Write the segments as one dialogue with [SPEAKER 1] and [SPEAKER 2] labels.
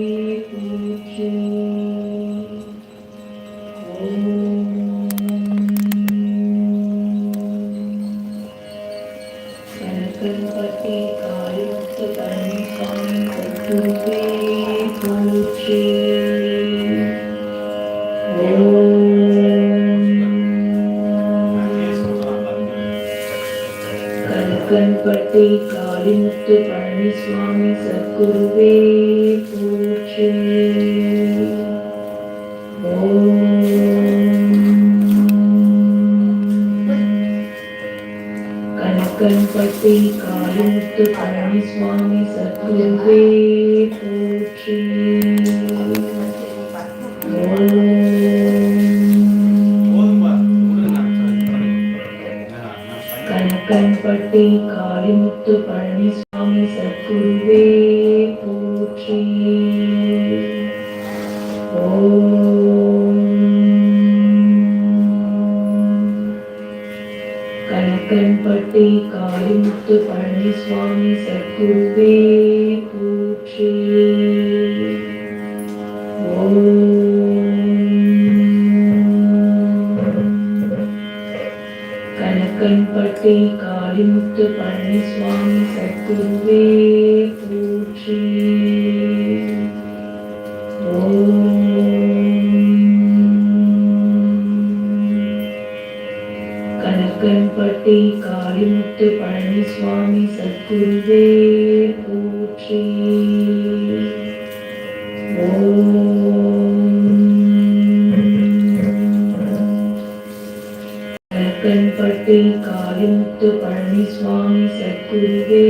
[SPEAKER 1] Amen. கண்கண்பட்டி Kalimuthu Palaniswami சத்குருவே போற்றி. கண்கண்பட்டி காளிமுத்து பழனிசாமி சத்குருவே காளிமுத்து பழனிசுவாமி சத்குருவே போற்றி கணக்கன்பட்டி காளிமுத்து பழனிசுவாமி சத்குருவே போற்றி கண்பட்டி காளிமுத்து பழனிசுவாமி சத்குருவே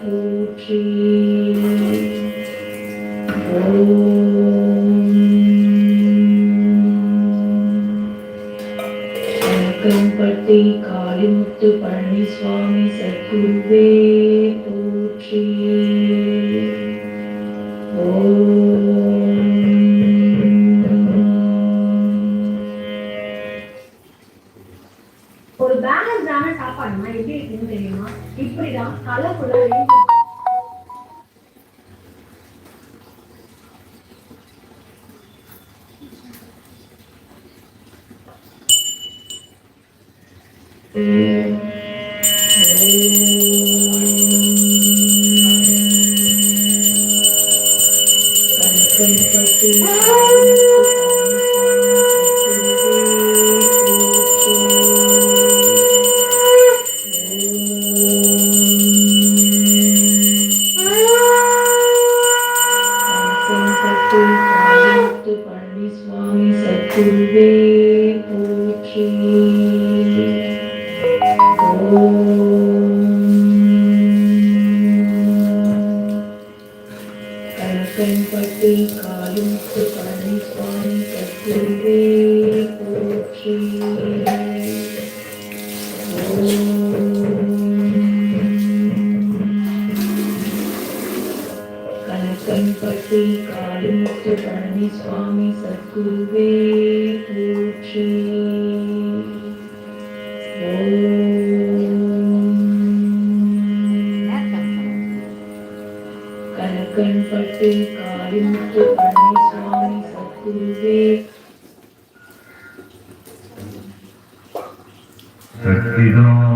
[SPEAKER 1] போற்றி. கண்பட்டி காளிமுத்து பழனிசுவாமி சத்குருவே Thank you. கணக்கன்பட்டி காளிமுத்து பழனிசுவாமி சத்குருவே
[SPEAKER 2] சச்சிதானந்த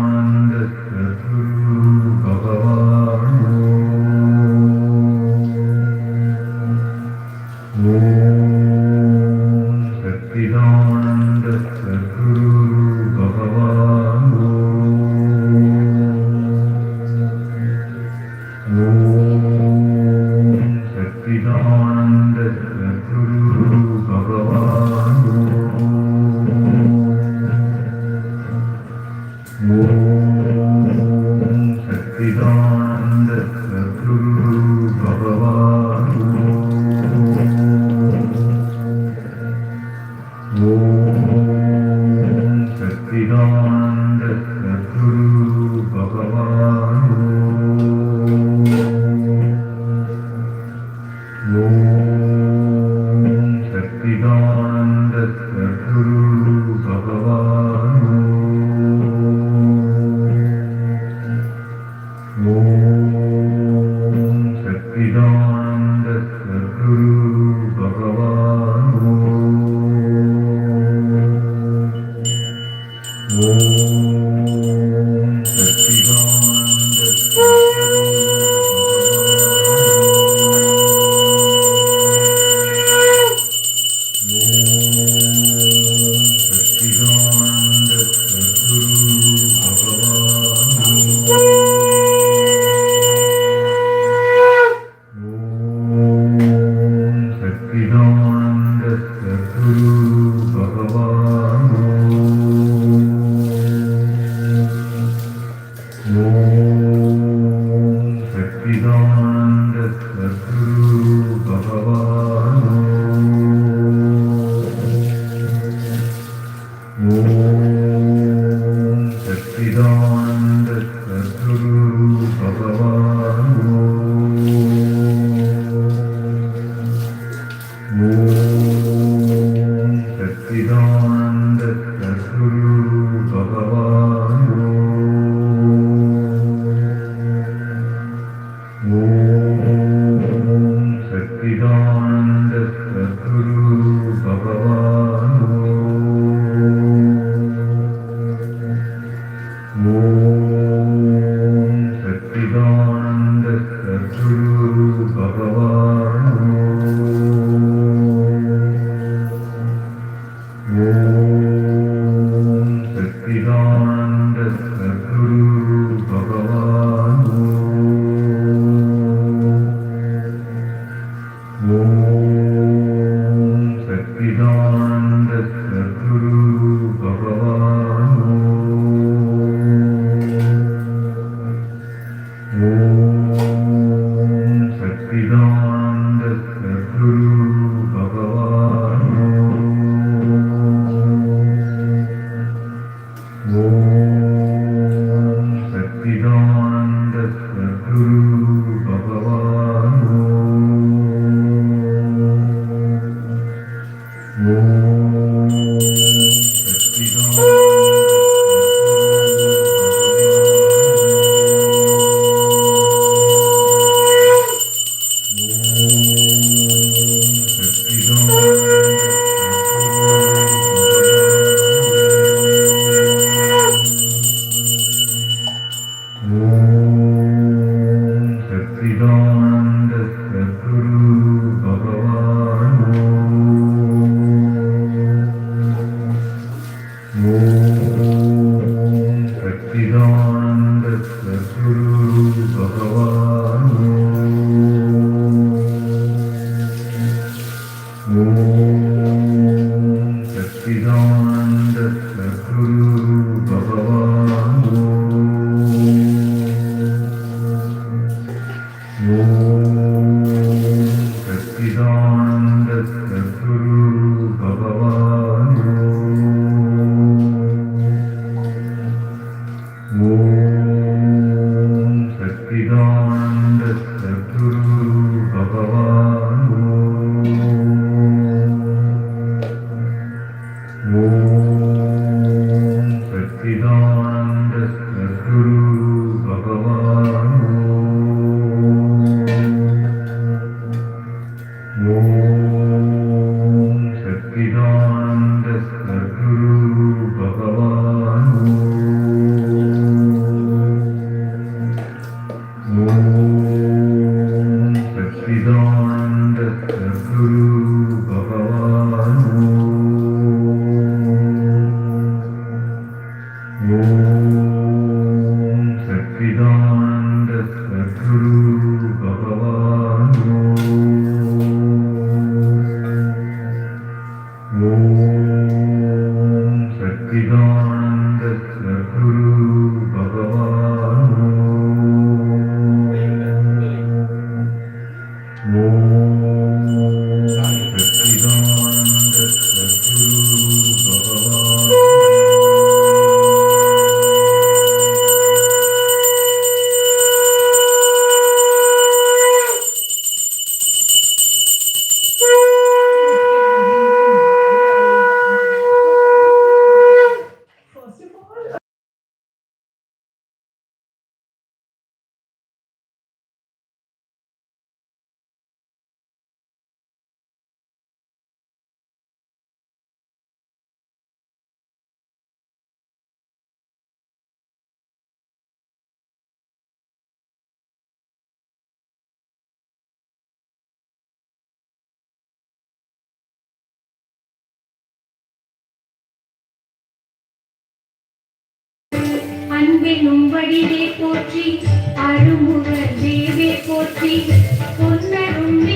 [SPEAKER 3] அரும்படிவே போற்றி அருமுக தேவே போற்றி
[SPEAKER 4] பொன்னரும்பி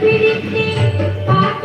[SPEAKER 4] பிடித்தேன்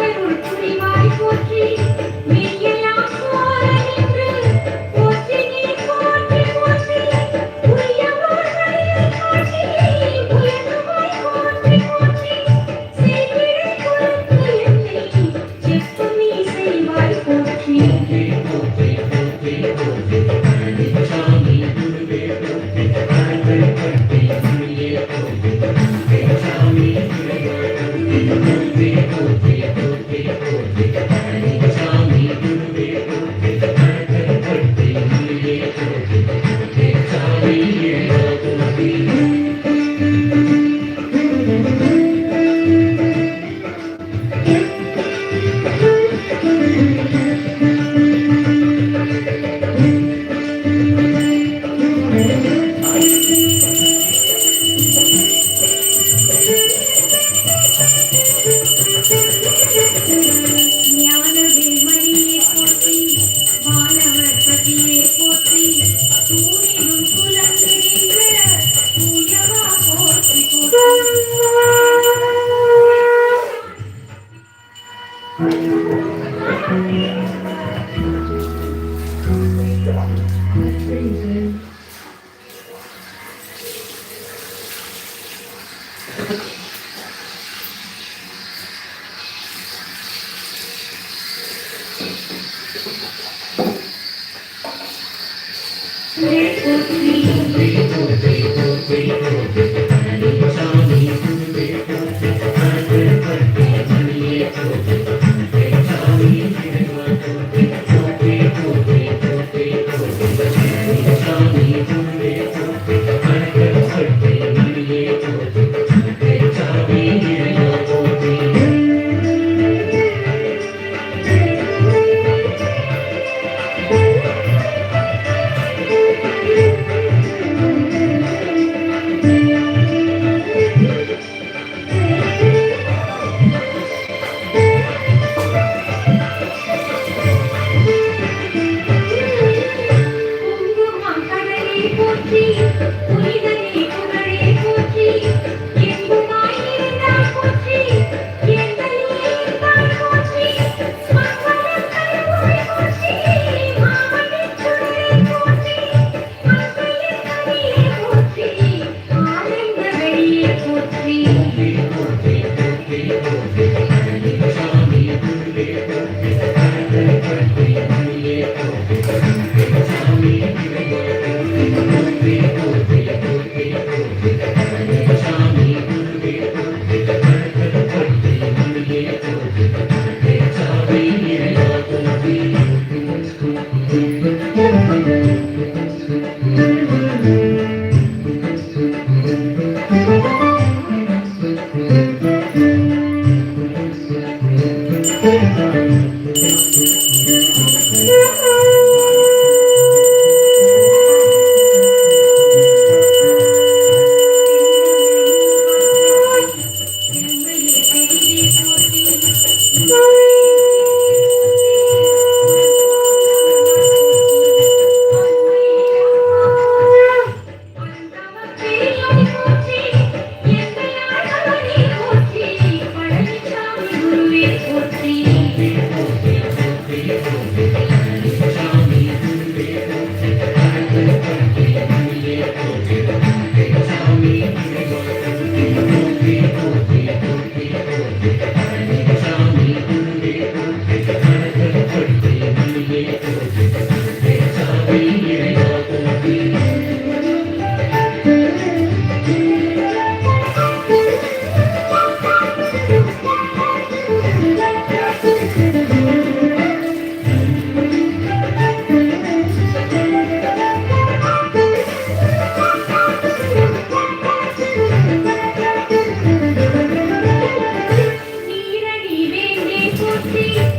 [SPEAKER 4] Thank you.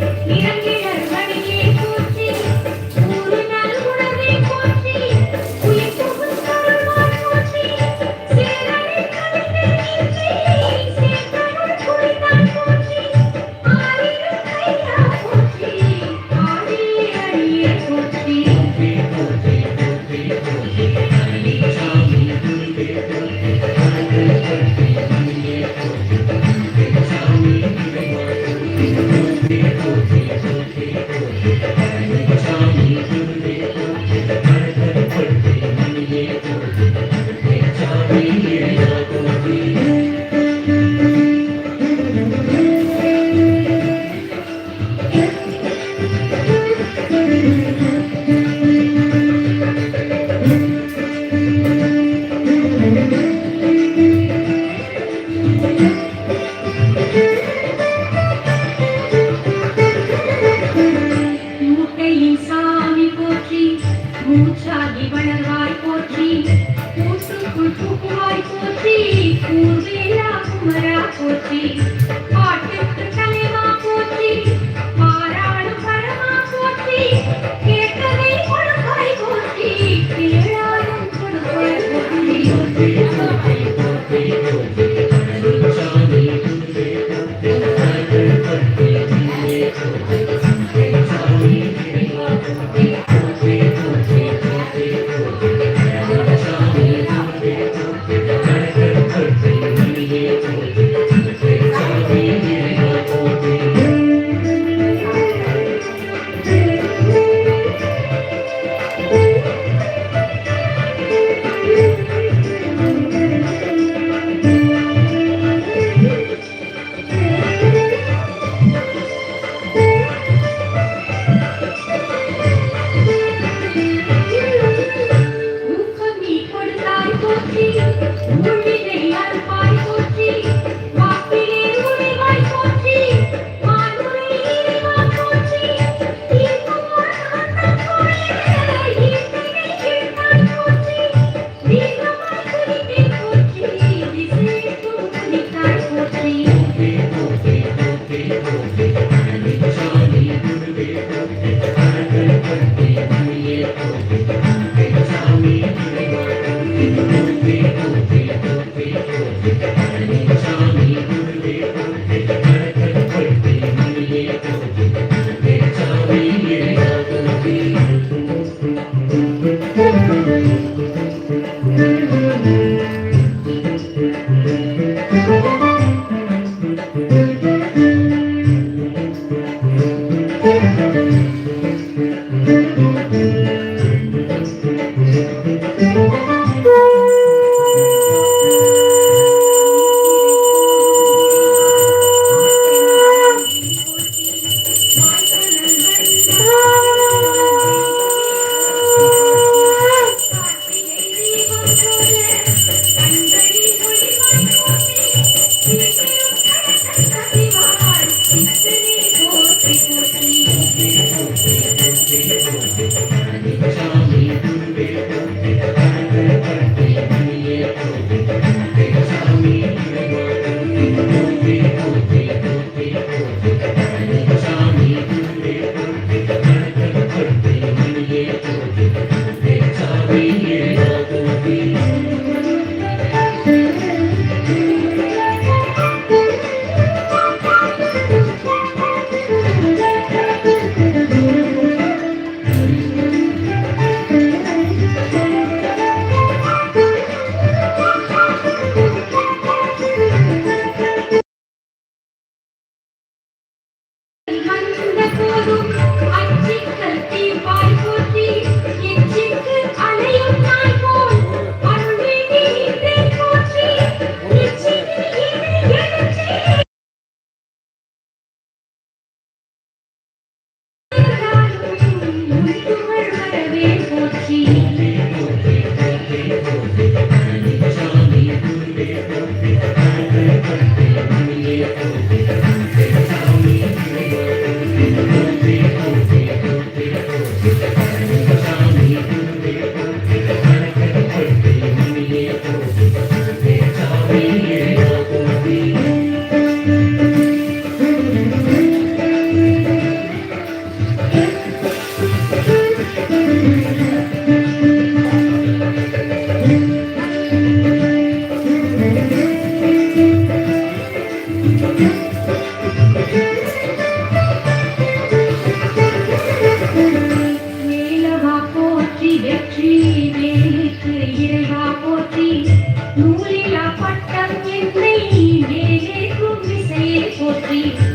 [SPEAKER 4] போற்றி she
[SPEAKER 5] four.